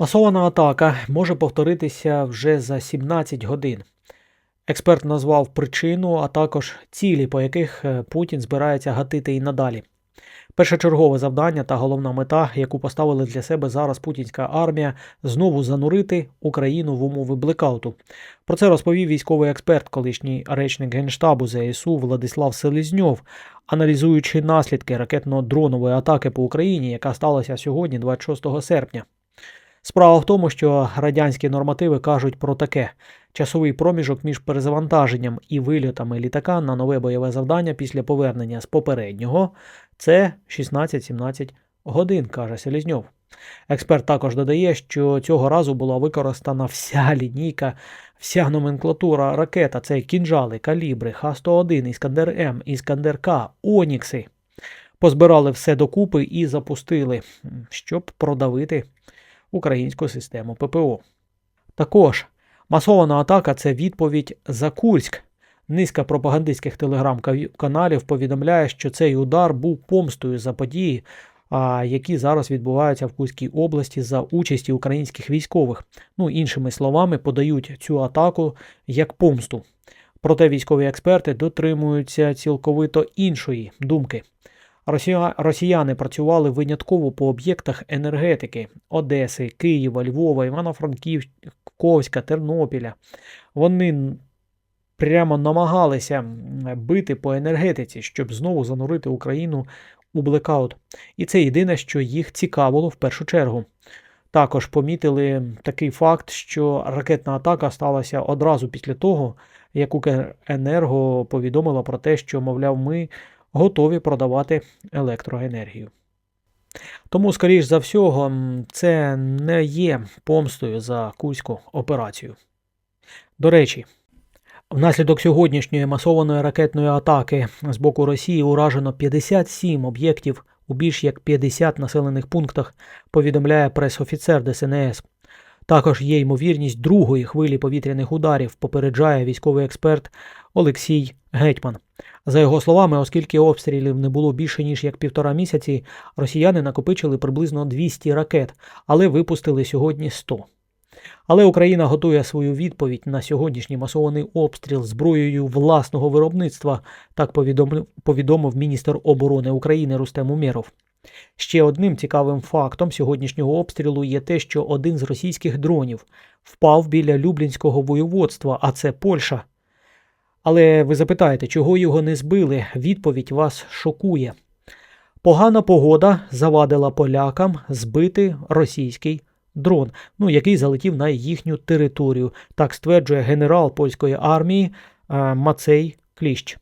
Масована атака може повторитися вже за 17 годин. Експерт назвав причину, а також цілі, по яких е, Путін збирається гатити і надалі. Першочергове завдання та головна мета, яку поставили для себе зараз путінська армія, знову занурити Україну в умови блекауту. Про це розповів військовий експерт, колишній речник генштабу ЗСУ Владислав Селезньов, аналізуючи наслідки ракетно-дронової атаки по Україні, яка сталася сьогодні, 26 серпня. Справа в тому, що радянські нормативи кажуть про таке: часовий проміжок між перезавантаженням і вильотами літака на нове бойове завдання після повернення з попереднього це 16-17 годин, каже Селізньов. Експерт також додає, що цього разу була використана вся лінійка, вся номенклатура ракета. Це кінжали, калібри, Х-101, Іскандер М, Іскандер К, Онікси. Позбирали все докупи і запустили, щоб продавити українську систему ППО. Також масована атака це відповідь за Курськ. Низка пропагандистських телеграм-каналів повідомляє, що цей удар був помстою за події, які зараз відбуваються в Курській області за участі українських військових. Ну, іншими словами, подають цю атаку як помсту. Проте військові експерти дотримуються цілковито іншої думки. Росія... Росіяни працювали винятково по об'єктах енергетики Одеси, Києва, Львова, Івано-Франківська, Тернопіля. Вони прямо намагалися бити по енергетиці, щоб знову занурити Україну у блекаут. І це єдине, що їх цікавило в першу чергу. Також помітили такий факт, що ракетна атака сталася одразу після того, як Укренерго повідомила про те, що, мовляв, ми готові продавати електроенергію. Тому, скоріш за всього, це не є помстою за Курську операцію. До речі, внаслідок сьогоднішньої масованої ракетної атаки з боку Росії уражено 57 об'єктів у більш як 50 населених пунктах, повідомляє прес-офіцер ДСНС. Також є ймовірність другої хвилі повітряних ударів, попереджає військовий експерт Олексій Гетьман. За його словами, оскільки обстрілів не було більше ніж як півтора місяці, росіяни накопичили приблизно 200 ракет, але випустили сьогодні 100. Але Україна готує свою відповідь на сьогоднішній масований обстріл зброєю власного виробництва, так повідомив, міністр оборони України Рустем Умєров. Ще одним цікавим фактом сьогоднішнього обстрілу є те, що один з російських дронів впав біля Люблінського воєводства, а це Польща. Але ви запитаєте, чого його не збили? Відповідь вас шокує. Погана погода завадила полякам збити російський дрон, ну який залетів на їхню територію, так стверджує генерал польської армії е, Мацей Кліщ.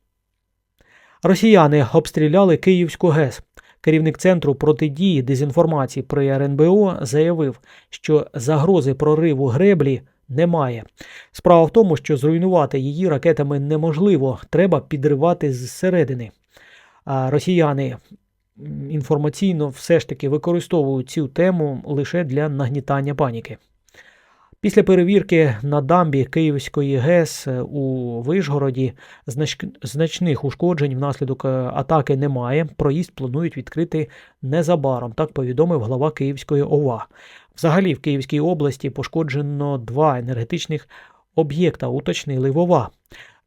Росіяни обстріляли Київську ГЕС. Керівник центру протидії дезінформації при РНБО заявив, що загрози прориву греблі немає. Справа в тому, що зруйнувати її ракетами неможливо, треба підривати зсередини. А росіяни інформаційно все ж таки використовують цю тему лише для нагнітання паніки. Після перевірки на дамбі Київської ГЕС у Вишгороді значних ушкоджень внаслідок е, атаки немає. Проїзд планують відкрити незабаром, так повідомив глава Київської ОВА. Взагалі в Київській області пошкоджено два енергетичних об'єкта, уточнили Вова.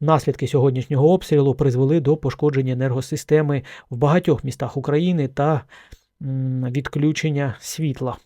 Наслідки сьогоднішнього обстрілу призвели до пошкодження енергосистеми в багатьох містах України та відключення світла.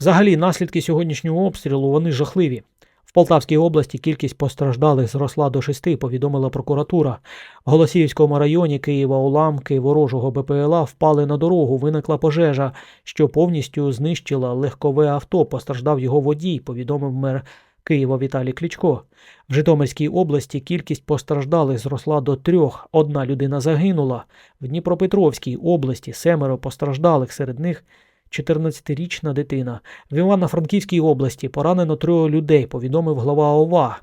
Взагалі, наслідки сьогоднішнього обстрілу вони жахливі. В Полтавській області кількість постраждалих зросла до шести, повідомила прокуратура. В Голосіївському районі Києва уламки ворожого БПЛА впали на дорогу. Виникла пожежа, що повністю знищила легкове авто. Постраждав його водій, повідомив мер Києва Віталій Клічко. В Житомирській області кількість постраждалих зросла до трьох. Одна людина загинула. В Дніпропетровській області семеро постраждалих, серед них 14-річна дитина. В Івано-Франківській області поранено троє людей, повідомив глава ОВА.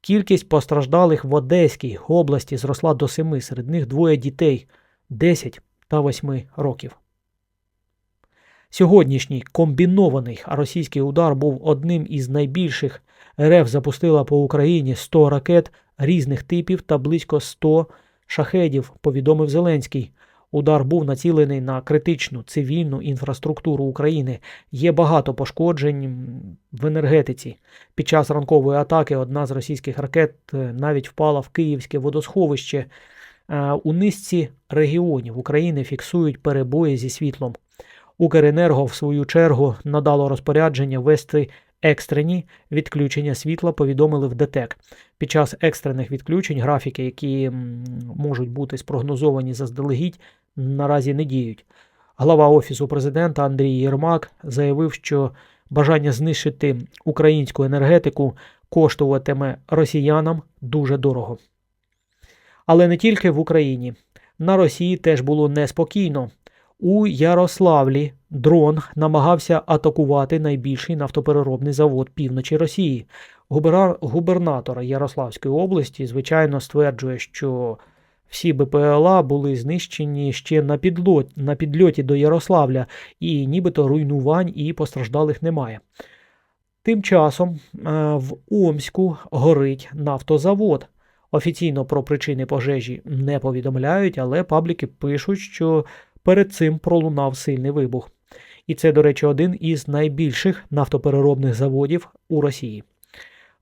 Кількість постраждалих в Одеській області зросла до семи, серед них двоє дітей 10 та 8 років. Сьогоднішній комбінований російський удар був одним із найбільших. РФ запустила по Україні 100 ракет різних типів та близько 100 шахедів, повідомив Зеленський. Удар був націлений на критичну цивільну інфраструктуру України. Є багато пошкоджень в енергетиці. Під час ранкової атаки одна з російських ракет е, навіть впала в Київське водосховище. Е, У низці регіонів України фіксують перебої зі світлом. Укренерго, в свою чергу, надало розпорядження вести екстрені відключення світла, повідомили в ДТЕК. Під час екстрених відключень графіки, які можуть бути спрогнозовані заздалегідь, наразі не діють. Глава Офісу президента Андрій Єрмак заявив, що бажання знищити українську енергетику коштуватиме росіянам дуже дорого. Але не тільки в Україні. На Росії теж було неспокійно. У Ярославлі дрон намагався атакувати найбільший нафтопереробний завод півночі Росії. Губернатор Ярославської області, звичайно, стверджує, що всі БПЛА були знищені ще на, підлот, на підльоті до Ярославля, і нібито руйнувань і постраждалих немає. Тим часом е, в Омську горить нафтозавод. Офіційно про причини пожежі не повідомляють, але пабліки пишуть, що перед цим пролунав сильний вибух. І це, до речі, один із найбільших нафтопереробних заводів у Росії.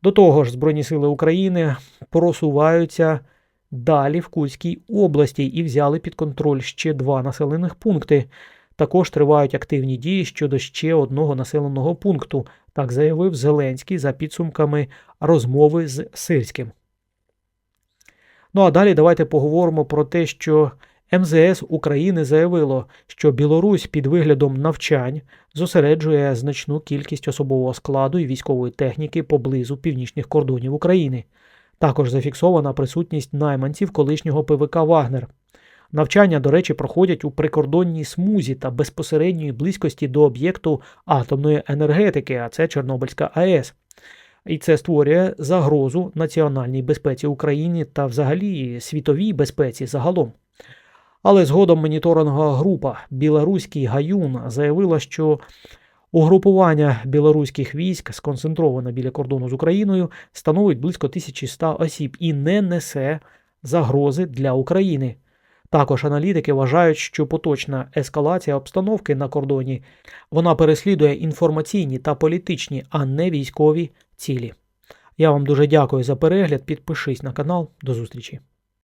До того ж, Збройні сили України просуваються далі в Курській області і взяли під контроль ще два населених пункти. Також тривають активні дії щодо ще одного населеного пункту, так заявив Зеленський за підсумками розмови з Сирським. Ну а далі давайте поговоримо про те, що МЗС України заявило, що Білорусь під виглядом навчань зосереджує значну кількість особового складу і військової техніки поблизу північних кордонів України. Також зафіксована присутність найманців колишнього ПВК Вагнер. Навчання, до речі, проходять у прикордонній смузі та безпосередньої близькості до об'єкту атомної енергетики, а це Чорнобильська АЕС. І це створює загрозу національній безпеці України та взагалі світовій безпеці загалом. Але згодом моніторингова група Білоруський Гаюн заявила, що угрупування білоруських військ, сконцентроване біля кордону з Україною, становить близько 1100 осіб і не несе загрози для України. Також аналітики вважають, що поточна ескалація обстановки на кордоні вона переслідує інформаційні та політичні, а не військові цілі. Я вам дуже дякую за перегляд. Підпишись на канал. До зустрічі.